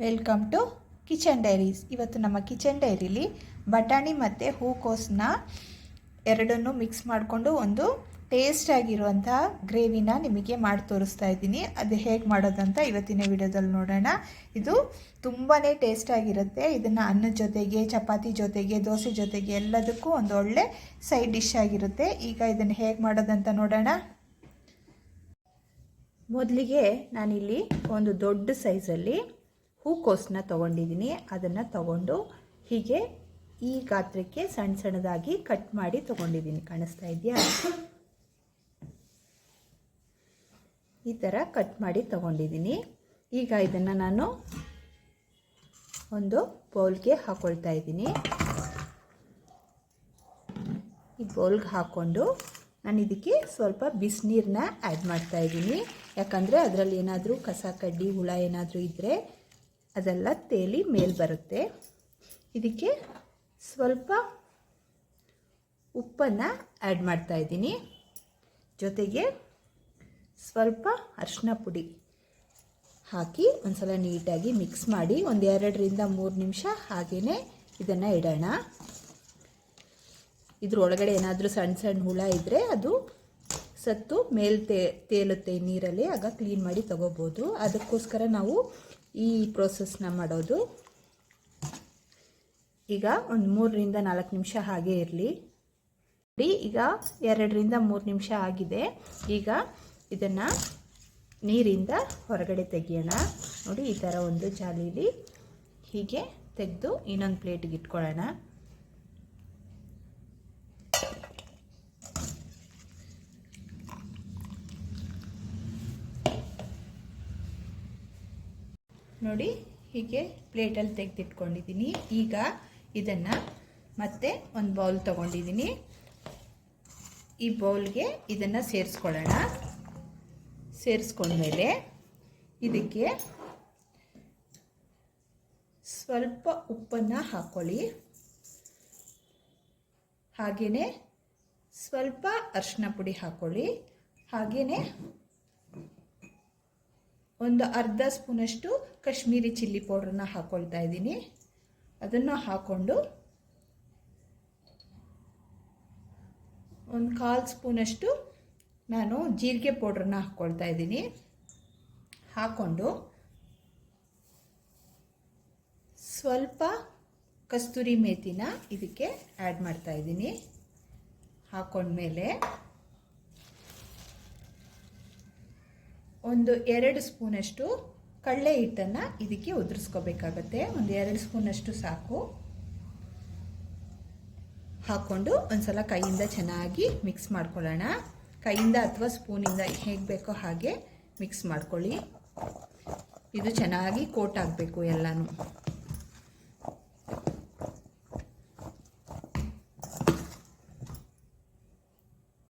Welcome to kitchen diaries ಇವತ್ತು ನಮ್ಮ kitchen ಡೈರಿಲಿ ಬಟಾಣಿ ಮತ್ತು ಹೂಕೋಸನ್ನ ಎರಡನ್ನೂ ಮಿಕ್ಸ್ ಮಾಡಿಕೊಂಡು ಒಂದು ಟೇಸ್ಟ್ ಗ್ರೇವಿನ ನಿಮಗೆ ಮಾಡಿ ತೋರಿಸ್ತಾ ಇದ್ದೀನಿ. ಅದು ಹೇಗೆ ಮಾಡೋದಂತ ಇವತ್ತಿನ ವಿಡಿಯೋದಲ್ಲಿ ನೋಡೋಣ. ಇದು ತುಂಬಾ ಟೇಸ್ಟ್ ಆಗಿರುತ್ತೆ. ಇದನ್ನು ಅನ್ನದ ಜೊತೆಗೆ, ಚಪಾತಿ ಜೊತೆಗೆ, ದೋಸೆ ಜೊತೆಗೆ ಎಲ್ಲದಕ್ಕೂ ಒಂದು ಒಳ್ಳೆ ಸೈಡ್ ಡಿಶ್ ಆಗಿರುತ್ತೆ. ಈಗ ಇದನ್ನು ಹೇಗೆ ಮಾಡೋದಂತ ನೋಡೋಣ. ಮೊದಲಿಗೆ ನಾನಿಲ್ಲಿ ಒಂದು ದೊಡ್ಡ ಸೈಜಲ್ಲಿ ಹೂಕೋಸನ್ನ ತೊಗೊಂಡಿದ್ದೀನಿ, ಅದನ್ನು ತಗೊಂಡು ಹೀಗೆ ಈ ಗಾತ್ರಕ್ಕೆ ಸಣ್ಣ ಸಣ್ಣದಾಗಿ ಕಟ್ ಮಾಡಿ ತೊಗೊಂಡಿದ್ದೀನಿ. ಕಾಣಿಸ್ತಾ ಇದೆಯಾ? ಈ ಥರ ಕಟ್ ಮಾಡಿ ತೊಗೊಂಡಿದ್ದೀನಿ. ಈಗ ಇದನ್ನು ನಾನು ಒಂದು ಬೌಲ್ಗೆ ಹಾಕೊಳ್ತಾ ಇದ್ದೀನಿ. ಈ ಬೌಲ್ಗೆ ಹಾಕ್ಕೊಂಡು ನಾನು ಇದಕ್ಕೆ ಸ್ವಲ್ಪ ಬಿಸಿನೀರನ್ನ ಆ್ಯಡ್ ಮಾಡ್ತಾ ಇದ್ದೀನಿ. ಯಾಕಂದರೆ ಅದರಲ್ಲಿ ಏನಾದರೂ ಕಸ ಕಡ್ಡಿ ಹುಳ ಏನಾದರೂ ಇದ್ದರೆ ಅದೆಲ್ಲ ತೇಲಿ ಮೇಲೆ ಬರುತ್ತೆ. ಇದಕ್ಕೆ ಸ್ವಲ್ಪ ಉಪ್ಪನ್ನು ಆ್ಯಡ್ ಮಾಡ್ತಾ ಇದ್ದೀನಿ. ಜೊತೆಗೆ ಸ್ವಲ್ಪ ಅರಿಶಿನ ಪುಡಿ ಹಾಕಿ ಒಂದ್ಸಲ ನೀಟಾಗಿ ಮಿಕ್ಸ್ ಮಾಡಿ ಒಂದು ಎರಡರಿಂದ ಮೂರು ನಿಮಿಷ ಹಾಗೆಯೇ ಇದನ್ನು ಇಡೋಣ. ಇದ್ರ ಒಳಗಡೆ ಏನಾದರೂ ಸಣ್ಣ ಸಣ್ಣ ಹುಳ ಇದ್ದರೆ ಅದು ಸತ್ತು ಮೇಲೆ ತೇ, ತೇಲುತ್ತೆ ನೀರಲ್ಲಿ ಆಗ ಕ್ಲೀನ್ ಮಾಡಿ ತಗೋಬೋದು. ಅದಕ್ಕೋಸ್ಕರ ನಾವು ಈ ಪ್ರೋಸೆಸ್ನ ಮಾಡೋದು. ಈಗ ಒಂದು ಮೂರರಿಂದ ನಾಲ್ಕು ನಿಮಿಷ ಹಾಗೆ ಇರಲಿ. ಈಗ ಎರಡರಿಂದ ಮೂರು ನಿಮಿಷ ಆಗಿದೆ. ಈಗ ಇದನ್ನು ನೀರಿಂದ ಹೊರಗಡೆ ತೆಗಿಯೋಣ. ನೋಡಿ, ಈ ಥರ ಒಂದು ಜಾಲೀಲಿ ಹೀಗೆ ತೆಗೆದು ಇನ್ನೊಂದು ಪ್ಲೇಟಿಗೆ ಇಟ್ಕೊಳ್ಳೋಣ. ನೋಡಿ ಹೀಗೆ ಪ್ಲೇಟಲ್ಲಿ ತೆಗೆದಿಟ್ಕೊಂಡಿದ್ದೀನಿ. ಈಗ ಇದನ್ನು ಮತ್ತೆ ಒಂದು ಬೌಲ್ ತೊಗೊಂಡಿದ್ದೀನಿ. ಈ ಬೌಲ್ಗೆ ಇದನ್ನು ಸೇರಿಸ್ಕೊಳ್ಳೋಣ. ಸೇರಿಸ್ಕೊಂಡ್ಮೇಲೆ ಇದಕ್ಕೆ ಸ್ವಲ್ಪ ಉಪ್ಪನ್ನು ಹಾಕ್ಕೊಳ್ಳಿ ಹಾಗೆಯೇ ಸ್ವಲ್ಪ ಅರಿಶಿನ ಪುಡಿ ಹಾಕ್ಕೊಳ್ಳಿ ಹಾಗೆಯೇ ಒಂದು ಅರ್ಧ ಸ್ಪೂನಷ್ಟು ಕಾಶ್ಮೀರಿ ಚಿಲ್ಲಿ ಪೌಡ್ರನ್ನ ಹಾಕ್ಕೊಳ್ತಾ ಇದ್ದೀನಿ. ಅದನ್ನು ಹಾಕ್ಕೊಂಡು ಒಂದು ಕಾಲು ಸ್ಪೂನಷ್ಟು ನಾನು ಜೀರಿಗೆ ಪೌಡ್ರನ್ನ ಹಾಕ್ಕೊಳ್ತಾ ಇದ್ದೀನಿ. ಹಾಕ್ಕೊಂಡು ಸ್ವಲ್ಪ ಕಸ್ತೂರಿ ಮೇಥಿನ ಇದಕ್ಕೆ ಆ್ಯಡ್ ಮಾಡ್ತಾ ಇದ್ದೀನಿ. ಹಾಕ್ಕೊಂಡ್ಮೇಲೆ ಒಂದು ಎರಡು ಸ್ಪೂನಷ್ಟು ಕಡಲೆ ಹಿಟ್ಟನ್ನು ಇದಕ್ಕೆ ಉದುರಿಸ್ಕೋಬೇಕಾಗತ್ತೆ. ಒಂದು ಎರಡು ಸ್ಪೂನಷ್ಟು ಸಾಕು. ಹಾಕ್ಕೊಂಡು ಒಂದ್ಸಲ ಕೈಯಿಂದ ಚೆನ್ನಾಗಿ ಮಿಕ್ಸ್ ಮಾಡ್ಕೊಳ್ಳೋಣ. ಕೈಯಿಂದ ಅಥವಾ ಸ್ಪೂನಿಂದ ಹೇಗೆ ಬೇಕೋ ಹಾಗೆ ಮಿಕ್ಸ್ ಮಾಡ್ಕೊಳ್ಳಿ. ಇದು ಚೆನ್ನಾಗಿ ಕೋಟ್ ಆಗಬೇಕು ಎಲ್ಲನೂ.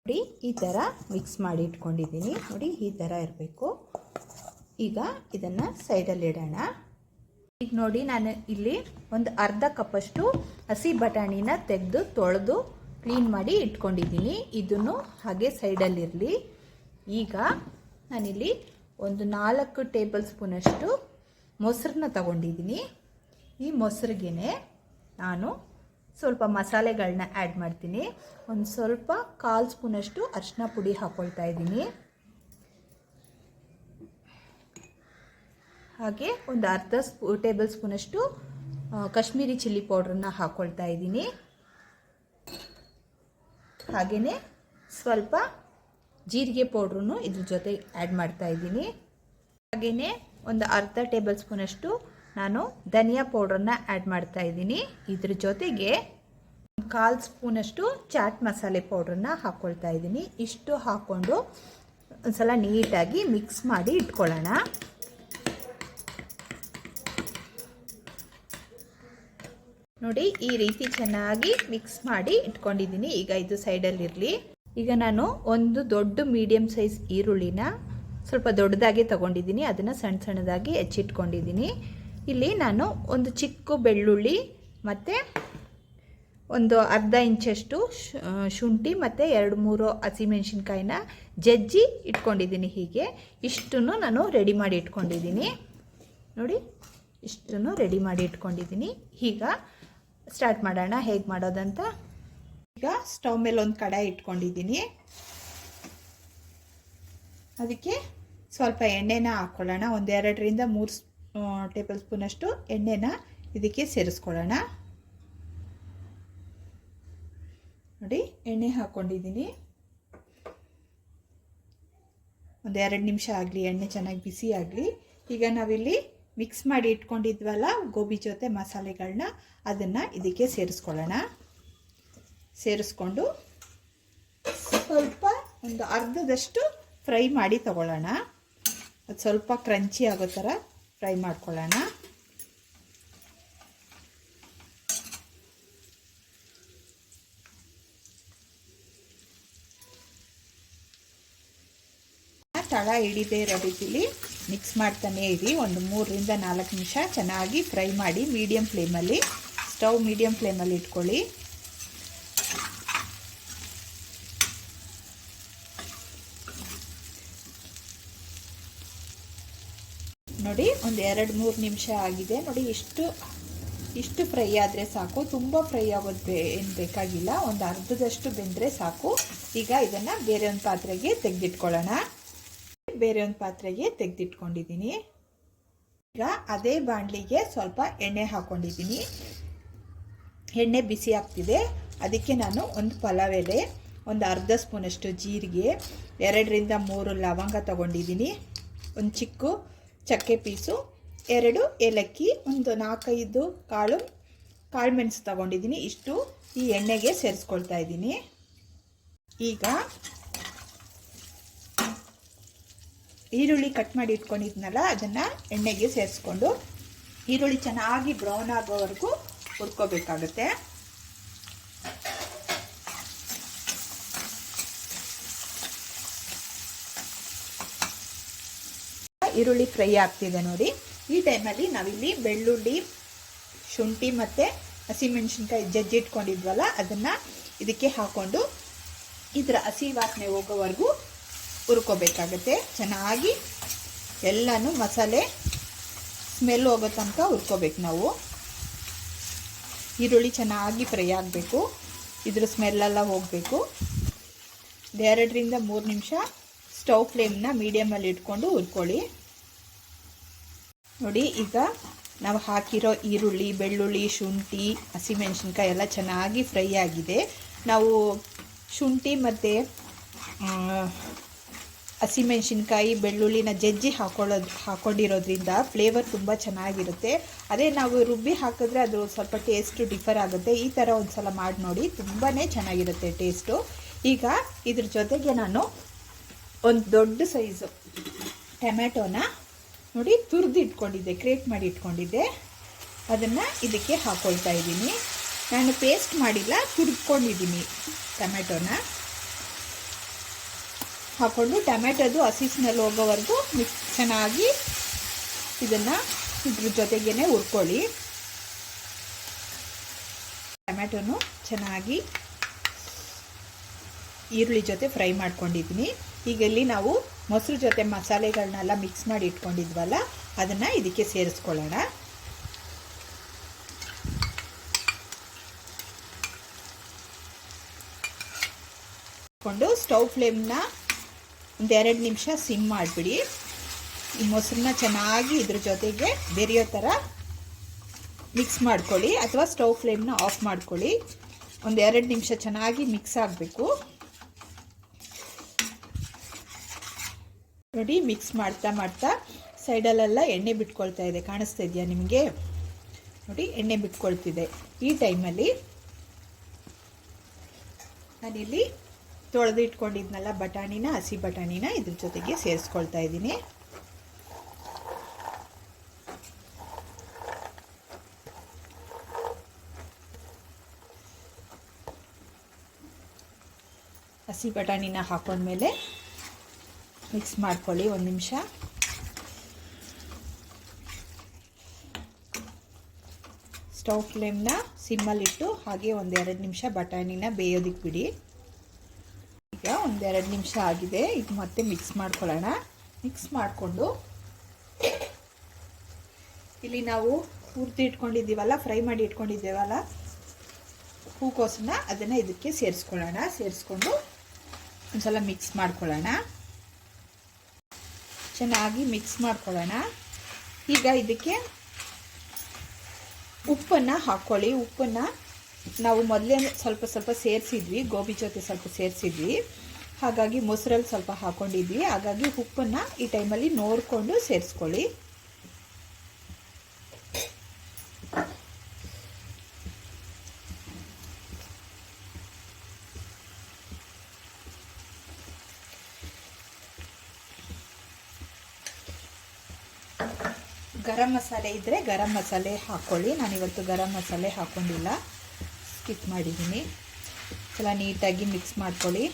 ನೋಡಿ, ಈ ಥರ ಮಿಕ್ಸ್ ಮಾಡಿ ಇಟ್ಕೊಂಡಿದ್ದೀನಿ. ನೋಡಿ, ಈ ಥರ ಇರಬೇಕು. ಈಗ ಇದನ್ನು ಸೈಡಲ್ಲಿ ಇಡೋಣ. ಈಗ ನೋಡಿ, ನಾನು ಇಲ್ಲಿ ಒಂದು ಅರ್ಧ ಕಪ್ಪಷ್ಟು ಹಸಿ ಬಟಾಣಿನ ತೆಗೆದು, ತೊಳೆದು ಕ್ಲೀನ್ ಮಾಡಿ ಇಟ್ಕೊಂಡಿದ್ದೀನಿ. ಇದನ್ನು ಹಾಗೆ ಸೈಡಲ್ಲಿರಲಿ ಈಗ ನಾನಿಲ್ಲಿ ಒಂದು ನಾಲ್ಕು ಟೇಬಲ್ ಸ್ಪೂನಷ್ಟು ಮೊಸರನ್ನ ತಗೊಂಡಿದ್ದೀನಿ. ಈ ಮೊಸರಿಗೆ ನಾನು ಸ್ವಲ್ಪ ಮಸಾಲೆಗಳನ್ನ ಆ್ಯಡ್ ಮಾಡ್ತೀನಿ. ಒಂದು ಸ್ವಲ್ಪ ಕಾಲು ಸ್ಪೂನಷ್ಟು ಅರಿಶಿನ ಪುಡಿ ಹಾಕ್ಕೊಳ್ತಾ ಇದ್ದೀನಿ. ಹಾಗೆ ಒಂದು ಅರ್ಧ ಸ್ಪೂ, ಟೇಬಲ್ ಸ್ಪೂನಷ್ಟು ಕಾಶ್ಮೀರಿ ಚಿಲ್ಲಿ ಪೌಡ್ರನ್ನ ಹಾಕ್ಕೊಳ್ತಾ ಇದ್ದೀನಿ. ಹಾಗೆಯೇ ಸ್ವಲ್ಪ ಜೀರಿಗೆ ಪೌಡ್ರೂ ಇದ್ರ ಜೊತೆ ಆ್ಯಡ್ ಮಾಡ್ತಾ ಇದ್ದೀನಿ. ಹಾಗೆಯೇ ಒಂದು ಅರ್ಧ ಟೇಬಲ್ ಸ್ಪೂನಷ್ಟು ನಾನು ಧನಿಯಾ ಪೌಡ್ರನ್ನ ಆ್ಯಡ್ ಮಾಡ್ತಾ ಇದ್ದೀನಿ. ಇದ್ರ ಜೊತೆಗೆ ಕಾಲು ಸ್ಪೂನಷ್ಟು ಚಾಟ್ ಮಸಾಲೆ ಪೌಡ್ರನ್ನ ಹಾಕ್ಕೊಳ್ತಾ ಇದ್ದೀನಿ. ಇಷ್ಟು ಹಾಕ್ಕೊಂಡು ಒಂದ್ಸಲ ನೀಟಾಗಿ ಮಿಕ್ಸ್ ಮಾಡಿ ಇಟ್ಕೊಳ್ಳೋಣ. ನೋಡಿ, ಈ ರೀತಿ ಚೆನ್ನಾಗಿ ಮಿಕ್ಸ್ ಮಾಡಿ ಇಟ್ಕೊಂಡಿದ್ದೀನಿ. ಈಗ ಇದು ಸೈಡಲ್ಲಿರಲಿ ಈಗ ನಾನು ಒಂದು ದೊಡ್ಡ ಮೀಡಿಯಮ್ ಸೈಜ್ ಈರುಳ್ಳಿನ ಸ್ವಲ್ಪ ದೊಡ್ಡದಾಗಿ ತಗೊಂಡಿದ್ದೀನಿ. ಅದನ್ನು ಸಣ್ಣ ಸಣ್ಣದಾಗಿ ಹೆಚ್ಚಿಟ್ಕೊಂಡಿದ್ದೀನಿ. ಇಲ್ಲಿ ನಾನು ಒಂದು ಚಿಕ್ಕ ಬೆಳ್ಳುಳ್ಳಿ ಮತ್ತು ಒಂದು ಅರ್ಧ ಇಂಚಷ್ಟು ಶುಂಠಿ ಮತ್ತು ಎರಡು ಮೂರು ಹಸಿಮೆಣ್ಸಿನ್ಕಾಯಿನ ಜಜ್ಜಿ ಇಟ್ಕೊಂಡಿದ್ದೀನಿ ಹೀಗೆ. ಇಷ್ಟನ್ನು ನಾನು ರೆಡಿ ಮಾಡಿ ಇಟ್ಕೊಂಡಿದ್ದೀನಿ. ನೋಡಿ, ಇಷ್ಟನ್ನು ರೆಡಿ ಮಾಡಿ ಇಟ್ಕೊಂಡಿದ್ದೀನಿ. ಈಗ ಸ್ಟಾರ್ಟ್ ಮಾಡೋಣ. ಹೇಗೆ ಮಾಡೋದಂತ? ಈಗ ಸ್ಟವ್ ಮೇಲೆ ಒಂದು ಕಡಾಯಿ ಇಟ್ಕೊಂಡಿದ್ದೀನಿ. ಅದಕ್ಕೆ ಸ್ವಲ್ಪ ಎಣ್ಣೆನ ಹಾಕ್ಕೊಳ್ಳೋಣ ಒಂದೆರಡರಿಂದ ಮೂರು ಟೇಬಲ್ ಸ್ಪೂನಷ್ಟು ಎಣ್ಣೆನ ಇದಕ್ಕೆ ಸೇರಿಸ್ಕೊಳ್ಳೋಣ. ನೋಡಿ, ಎಣ್ಣೆ ಹಾಕ್ಕೊಂಡಿದ್ದೀನಿ. ಒಂದು ಎರಡು ನಿಮಿಷ ಆಗಲಿ, ಎಣ್ಣೆ ಚೆನ್ನಾಗಿ ಬಿಸಿ ಆಗಲಿ. ಈಗ ನಾವಿಲ್ಲಿ ಮಿಕ್ಸ್ ಮಾಡಿ ಇಟ್ಕೊಂಡಿದ್ವಲ್ಲ, ಗೋಬಿ ಜೊತೆ ಮಸಾಲೆಗಳನ್ನ ಅದನ್ನು ಇದಕ್ಕೆ ಸೇರಿಸ್ಕೊಳ್ಳೋಣ. ಸೇರಿಸ್ಕೊಂಡು ಸ್ವಲ್ಪ ಒಂದು ಅರ್ಧದಷ್ಟು ಫ್ರೈ ಮಾಡಿ ತಗೊಳ್ಳೋಣ. ಅದು ಸ್ವಲ್ಪ ಕ್ರಂಚಿ ಆಗೋ ಥರ ಫ್ರೈ ಮಾಡ್ಕೊಳ್ಳೋಣ. ತಳ ಹಿಡಿದೇ ಇರೋ ಮಿಕ್ಸ್ ಮಾಡ್ತಾನೆ ಇರಿ. ಒಂದು ಮೂರರಿಂದ ನಾಲ್ಕು ನಿಮಿಷ ಚೆನ್ನಾಗಿ ಫ್ರೈ ಮಾಡಿ ಮೀಡಿಯಂ ಫ್ಲೇಮಲ್ಲಿ, ಸ್ಟವ್ ಮೀಡಿಯಂ ಫ್ಲೇಮಲ್ಲಿ ಇಟ್ಕೊಳ್ಳಿ ನೋಡಿ ಒಂದು ಎರಡು ಮೂರು ನಿಮಿಷ ಆಗಿದೆ. ನೋಡಿ, ಇಷ್ಟು ಇಷ್ಟು ಫ್ರೈ ಆದರೆ ಸಾಕು. ತುಂಬ ಫ್ರೈ ಆಗೋದು ಏನು ಬೇಕಾಗಿಲ್ಲ. ಒಂದು ಅರ್ಧದಷ್ಟು ಬೆಂದರೆ ಸಾಕು. ಈಗ ಇದನ್ನು ಬೇರೆ ಒಂದು ಪಾತ್ರೆಗೆ ತೆಗೆದಿಟ್ಕೊಳ್ಳೋಣ. ಬೇರೆ ಒಂದು ಪಾತ್ರೆಗೆ ತೆಗೆದಿಟ್ಕೊಂಡಿದ್ದೀನಿ. ಈಗ ಅದೇ ಬಾಣಲಿಗೆ ಸ್ವಲ್ಪ ಎಣ್ಣೆ ಹಾಕ್ಕೊಂಡಿದ್ದೀನಿ ಎಣ್ಣೆ ಬಿಸಿ ಆಗ್ತಿದೆ. ಅದಕ್ಕೆ ನಾನು ಒಂದು ಪಲಾವ್ ಎಲೆ, ಒಂದು ಅರ್ಧ ಸ್ಪೂನಷ್ಟು ಜೀರಿಗೆ, ಎರಡರಿಂದ ಮೂರು ಲವಂಗ ತಗೊಂಡಿದ್ದೀನಿ. ಒಂದು ಚಿಕ್ಕ ಚಕ್ಕೆ ಪೀಸು, ಎರಡು ಏಲಕ್ಕಿ, ಒಂದು ನಾಲ್ಕೈದು ಕಾಳು ಕಾಳು ಮೆಣಸು ತಗೊಂಡಿದ್ದೀನಿ. ಇಷ್ಟು ಈ ಎಣ್ಣೆಗೆ ಸೇರಿಸ್ಕೊಳ್ತಾ ಇದ್ದೀನಿ. ಈಗ ಈರುಳ್ಳಿ ಕಟ್ ಮಾಡಿ ಇಟ್ಕೊಂಡಿದ್ನಲ್ಲ, ಅದನ್ನು ಎಣ್ಣೆಗೆ ಸೇರಿಸ್ಕೊಂಡು ಈರುಳ್ಳಿ ಚೆನ್ನಾಗಿ ಬ್ರೌನ್ ಆಗೋವರೆಗೂ ಹುರ್ಕೋಬೇಕಾಗುತ್ತೆ. ಈರುಳ್ಳಿ ಫ್ರೈ ಆಗ್ತಿದೆ ನೋಡಿ. ಈ ಟೈಮಲ್ಲಿ ನಾವಿಲ್ಲಿ ಬೆಳ್ಳುಳ್ಳಿ, ಶುಂಠಿ ಮತ್ತು ಹಸಿಮೆಣಸಿನ್ಕಾಯಿ ಜಜ್ಜಿಟ್ಕೊಂಡಿದ್ವಲ್ಲ ಅದನ್ನು ಇದಕ್ಕೆ ಹಾಕ್ಕೊಂಡು ಇದರ ಹಸಿ ವಾಸನೆ ಹೋಗೋವರೆಗೂ ಹುರ್ಕೋಬೇಕಾಗತ್ತೆ. ಚೆನ್ನಾಗಿ ಎಲ್ಲನೂ ಮಸಾಲೆ ಸ್ಮೆಲ್ ಹೋಗೋ ತನಕ ಹುರ್ಕೋಬೇಕು ನಾವು. ಈರುಳ್ಳಿ ಚೆನ್ನಾಗಿ ಫ್ರೈ ಆಗಬೇಕು. ಇದ್ರ ಸ್ಮೆಲ್ಲೆಲ್ಲ ಹೋಗಬೇಕು. ಎರಡರಿಂದ ಮೂರು ನಿಮಿಷ ಸ್ಟವ್ ಫ್ಲೇಮ್ನ ಮೀಡಿಯಮಲ್ಲಿ ಇಟ್ಕೊಂಡು ಹುರ್ಕೊಳ್ಳಿ. ನೋಡಿ, ಈಗ ನಾವು ಹಾಕಿರೋ ಈರುಳ್ಳಿ, ಬೆಳ್ಳುಳ್ಳಿ, ಶುಂಠಿ, ಹಸಿಮೆಣ್ಸಿನ್ಕಾಯಿ ಎಲ್ಲ ಚೆನ್ನಾಗಿ ಫ್ರೈ ಆಗಿದೆ. ನಾವು ಶುಂಠಿ ಮತ್ತು ಹಸಿಮೆಣ್ಸಿನ್ಕಾಯಿ, ಬೆಳ್ಳುಳ್ಳಿನ ಜಜ್ಜಿ ಹಾಕೊಳ್ಳೋದು ಹಾಕೊಂಡಿರೋದ್ರಿಂದ ಫ್ಲೇವರ್ ತುಂಬ ಚೆನ್ನಾಗಿರುತ್ತೆ. ಅದೇ ನಾವು ರುಬ್ಬಿ ಹಾಕಿದ್ರೆ ಅದು ಸ್ವಲ್ಪ ಟೇಸ್ಟು ಡಿಫರ್ ಆಗುತ್ತೆ. ಈ ಥರ ಒಂದು ಸಲ ಮಾಡಿ ನೋಡಿ ತುಂಬಾ ಚೆನ್ನಾಗಿರುತ್ತೆ ಟೇಸ್ಟು ಈಗ ಇದ್ರ ಜೊತೆಗೆ ನಾನು ಒಂದು ದೊಡ್ಡ ಸೈಜು ಟೊಮ್ಯಾಟೋನ ನೋಡಿ ತುರಿದು ಇಟ್ಕೊಂಡಿದ್ದೆ ಕ್ರೇಟ್ ಮಾಡಿ ಇಟ್ಕೊಂಡಿದ್ದೆ. ಅದನ್ನು ಇದಕ್ಕೆ ಹಾಕ್ಕೊಳ್ತಾ ಇದ್ದೀನಿ. ನಾನು ಪೇಸ್ಟ್ ಮಾಡಿಲ್ಲ ತುರ್ಕೊಂಡಿದ್ದೀನಿ ಟೊಮ್ಯಾಟೋನ ಹಾಕ್ಕೊಂಡು ಟೊಮ್ಯಾಟೋದು ಹಸಿ ಸ್ಮೆಲ್ ಹೋಗೋವರೆಗೂ ಮಿಕ್ಸ್ ಚೆನ್ನಾಗಿ ಇದನ್ನು ಇದ್ರ ಜೊತೆಗೇ ಹುರ್ಕೊಳ್ಳಿ. ಟೊಮ್ಯಾಟೋನು ಚೆನ್ನಾಗಿ ಈರುಳ್ಳಿ ಜೊತೆ ಫ್ರೈ ಮಾಡ್ಕೊಂಡಿದ್ದೀನಿ. ಈಗ ಇಲ್ಲಿ ನಾವು ಮೊಸರು ಜೊತೆ ಮಸಾಲೆಗಳನ್ನೆಲ್ಲ ಮಿಕ್ಸ್ ಮಾಡಿ ಇಟ್ಕೊಂಡಿದ್ವಲ್ಲ, ಅದನ್ನು ಇದಕ್ಕೆ ಸೇರಿಸ್ಕೊಳ್ಳೋಣ. ಕೊಂಡು ಸ್ಟವ್ ಫ್ಲೇಮ್ನ ಒಂದೆರಡು ನಿಮಿಷ ಸಿಮ್ ಮಾಡಿಬಿಡಿ. ಈ ಮೊಸರನ್ನ ಚೆನ್ನಾಗಿ ಇದ್ರ ಜೊತೆಗೆ ಬೆರೆಯೋ ಥರ ಮಿಕ್ಸ್ ಮಾಡ್ಕೊಳ್ಳಿ, ಅಥವಾ ಸ್ಟವ್ ಫ್ಲೇಮ್ನ ಆಫ್ ಮಾಡ್ಕೊಳ್ಳಿ. ಒಂದು ಎರಡು ನಿಮಿಷ ಚೆನ್ನಾಗಿ ಮಿಕ್ಸ್ ಆಗಬೇಕು. ನೋಡಿ ಮಿಕ್ಸ್ ಮಾಡ್ತಾ ಮಾಡ್ತಾ ಸೈಡಲ್ಲೆಲ್ಲ ಎಣ್ಣೆ ಬಿಟ್ಕೊಳ್ತಾ ಇದೆ. ಕಾಣಿಸ್ತಾ ಇದೆಯಾ ನಿಮಗೆ? ನೋಡಿ, ಎಣ್ಣೆ ಬಿಟ್ಕೊಳ್ತಿದೆ. ಈ ಟೈಮಲ್ಲಿ ನಾನಿಲ್ಲಿ ತೊಳೆದು ಇಟ್ಕೊಂಡಿದ್ನಲ್ಲ, ಬಟಾಣಿನ, ಹಸಿ ಬಟಾಣಿನ ಇದ್ರ ಜೊತೆಗೆ ಸೇರಿಸ್ಕೊಳ್ತಾ ಇದ್ದೀನಿ. ಹಸಿ ಬಟಾಣಿನ ಹಾಕೊಂಡ್ಮೇಲೆ ಮಿಕ್ಸ್ ಮಾಡ್ಕೊಳ್ಳಿ ಒಂದು ನಿಮಿಷ. ಸ್ಟವ್ ಫ್ಲೇಮ್ನ ಸಿಮ್ಮಲ್ಲಿಟ್ಟು ಹಾಗೆ ಒಂದೆರಡು ನಿಮಿಷ ಬಟಾಣಿನ ಬೇಯೋದಕ್ಕೆ ಬಿಡಿ. ಈಗ ಒಂದೆರಡು ನಿಮಿಷ ಆಗಿದೆ, ಇದು ಮತ್ತೆ ಮಿಕ್ಸ್ ಮಾಡ್ಕೊಳ್ಳೋಣ. ಮಿಕ್ಸ್ ಮಾಡಿಕೊಂಡು ಇಲ್ಲಿ ನಾವು ಹುರಿದು ಇಟ್ಕೊಂಡಿದ್ದೀವಲ್ಲ, ಫ್ರೈ ಮಾಡಿ ಇಟ್ಕೊಂಡಿದ್ದೀವಲ್ಲ, ಹೂಕೋಸನ್ನ ಅದನ್ನು ಇದಕ್ಕೆ ಸೇರಿಸ್ಕೊಳ್ಳೋಣ. ಸೇರಿಸ್ಕೊಂಡು ಒಂದು ಸಲ ಮಿಕ್ಸ್ ಮಾಡ್ಕೊಳ್ಳೋಣ. ಚೆನ್ನಾಗಿ ಮಿಕ್ಸ್ ಮಾಡ್ಕೊಳ್ಳೋಣ. ಈಗ ಇದಕ್ಕೆ ಉಪ್ಪನ್ನು ಹಾಕ್ಕೊಳ್ಳಿ. ಉಪ್ಪನ್ನು ನಾವು ಮೊದಲೇ ಸ್ವಲ್ಪ ಸ್ವಲ್ಪ ಸೇರಿಸಿದ್ವಿ. ಗೋಬಿ ಜೊತೆ ಸ್ವಲ್ಪ ಸೇರಿಸಿದ್ವಿ. ಹಾಗಾಗಿ ಮೊಸರಲ್ಲಿ ಸ್ವಲ್ಪ ಹಾಕ್ಕೊಂಡಿದ್ವಿ ಹಾಗಾಗಿ ಉಪ್ಪನ್ನು ಈ ಟೈಮಲ್ಲಿ ನೋಡಿಕೊಂಡು ಸೇರಿಸ್ಕೊಳ್ಳಿ. ಗರಂ ಮಸಾಲೆ ಇದ್ದರೆ ಗರಂ ಮಸಾಲೆ ಹಾಕ್ಕೊಳ್ಳಿ ನಾನಿವತ್ತು ಗರಂ ಮಸಾಲೆ ಹಾಕ್ಕೊಂಡಿಲ್ಲ ಸ್ಕಿಪ್ ಮಾಡಿದ್ದೀನಿ. ಎಲ್ಲ ನೀಟಾಗಿ ಮಿಕ್ಸ್ ಮಾಡ್ಕೊಳ್ಳಿ.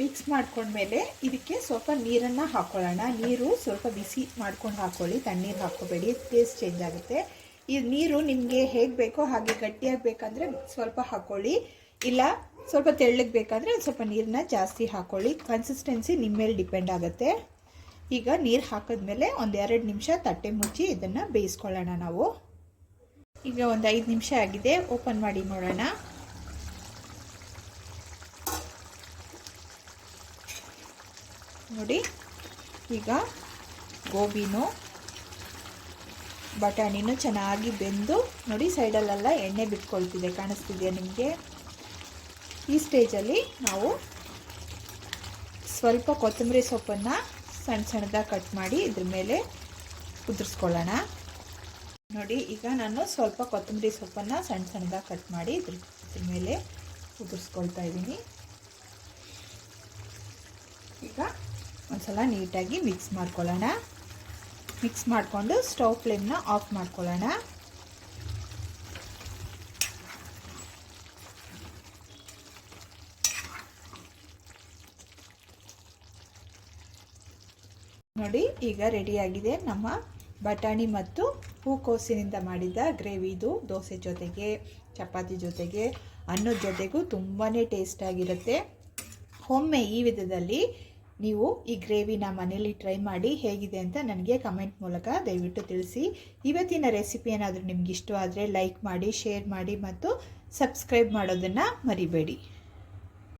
ಮಿಕ್ಸ್ ಮಾಡ್ಕೊಂಡ್ಮೇಲೆ ಇದಕ್ಕೆ ಸ್ವಲ್ಪ ನೀರನ್ನು ಹಾಕ್ಕೊಳ್ಳೋಣ ನೀರು ಸ್ವಲ್ಪ ಬಿಸಿ ಮಾಡ್ಕೊಂಡು ಹಾಕ್ಕೊಳ್ಳಿ ತಣ್ಣೀರು ಹಾಕ್ಕೋಬೇಡಿ. ಟೇಸ್ಟ್ ಚೇಂಜ್ ಆಗುತ್ತೆ. ಈ ನೀರು ನಿಮಗೆ ಹೇಗೆ ಬೇಕೋ ಹಾಗೆ ಗಟ್ಟಿಯಾಗಿ ಬೇಕಂದರೆ ಸ್ವಲ್ಪ ಹಾಕ್ಕೊಳ್ಳಿ ಇಲ್ಲ ಸ್ವಲ್ಪ ತೆಳ್ಳಗೆ ಬೇಕಾದರೆ ಸ್ವಲ್ಪ ನೀರನ್ನ ಜಾಸ್ತಿ ಹಾಕ್ಕೊಳ್ಳಿ ಕನ್ಸಿಸ್ಟೆನ್ಸಿ ನಿಮ್ಮ ಮೇಲೆ ಡಿಪೆಂಡ್ ಆಗುತ್ತೆ. ಈಗ ನೀರು ಹಾಕಿದ್ಮೇಲೆ ಒಂದು ಎರಡು ನಿಮಿಷ ತಟ್ಟೆ ಮುಚ್ಚಿ ಇದನ್ನು ಬೇಯಿಸ್ಕೊಳ್ಳೋಣ ನಾವು. ಈಗ ಒಂದು ಐದು ನಿಮಿಷ ಆಗಿದೆ. ಓಪನ್ ಮಾಡಿ ನೋಡೋಣ. ನೋಡಿ, ಈಗ ಗೋಬಿನೂ ಬಟಾಣಿನೂ ಚೆನ್ನಾಗಿ ಬೆಂದು ನೋಡಿ ಸೈಡಲ್ಲೆಲ್ಲ ಎಣ್ಣೆ ಬಿಟ್ಕೊಳ್ತಿದೆ. ಕಾಣಿಸ್ತಿದೆಯಾ ನಿಮಗೆ? ಈ ಸ್ಟೇಜಲ್ಲಿ ನಾವು ಸ್ವಲ್ಪ ಕೊತ್ತಂಬರಿ ಸೊಪ್ಪನ್ನು ಸಣ್ಣ ಸಣ್ಣದಾಗಿ ಕಟ್ ಮಾಡಿ ಇದ್ರ ಮೇಲೆ ಉದುರಿಸ್ಕೊಳ್ಳೋಣ. ನೋಡಿ, ಈಗ ನಾನು ಸ್ವಲ್ಪ ಕೊತ್ತಂಬರಿ ಸೊಪ್ಪನ್ನು ಸಣ್ಣ ಸಣ್ಣದಾಗಿ ಕಟ್ ಮಾಡಿ ಇದ್ರ ಇದ್ರ ಮೇಲೆ ಉದುರಿಸ್ಕೊಳ್ತಾ ಇದ್ದೀನಿ. ಈಗ ಒಂದ್ಸಲ ನೀಟಾಗಿ ಮಿಕ್ಸ್ ಮಾಡ್ಕೊಳ್ಳೋಣ. ಮಿಕ್ಸ್ ಮಾಡಿಕೊಂಡು ಸ್ಟವ್ ಫ್ಲೇಮ್ನ ಆಫ್ ಮಾಡ್ಕೊಳ್ಳೋಣ. ನೋಡಿ, ಈಗ ರೆಡಿಯಾಗಿದೆ ನಮ್ಮ ಬಟಾಣಿ ಮತ್ತು ಹೂಕೋಸಿನಿಂದ ಮಾಡಿದ ಗ್ರೇವಿ ಇದು. ದೋಸೆ ಜೊತೆಗೆ, ಚಪಾತಿ ಜೊತೆಗೆ, ಅನ್ನದ ಜೊತೆಗೂ ತುಂಬಾ ಟೇಸ್ಟಾಗಿರುತ್ತೆ ಒಮ್ಮೆ ಈ ವಿಧದಲ್ಲಿ ನೀವು ಈ ಗ್ರೇವಿನ ಮನೇಲಿ ಟ್ರೈ ಮಾಡಿ ಹೇಗಿದೆ ಅಂತ ನನಗೆ ಕಮೆಂಟ್ ಮೂಲಕ ದಯವಿಟ್ಟು ತಿಳಿಸಿ. ಇವತ್ತಿನ ರೆಸಿಪಿ ಏನಾದರೂ ನಿಮ್ಗೆ ಇಷ್ಟವಾದರೆ ಲೈಕ್ ಮಾಡಿ, ಶೇರ್ ಮಾಡಿ ಮತ್ತು ಸಬ್ಸ್ಕ್ರೈಬ್ ಮಾಡೋದನ್ನು ಮರಿಬೇಡಿ.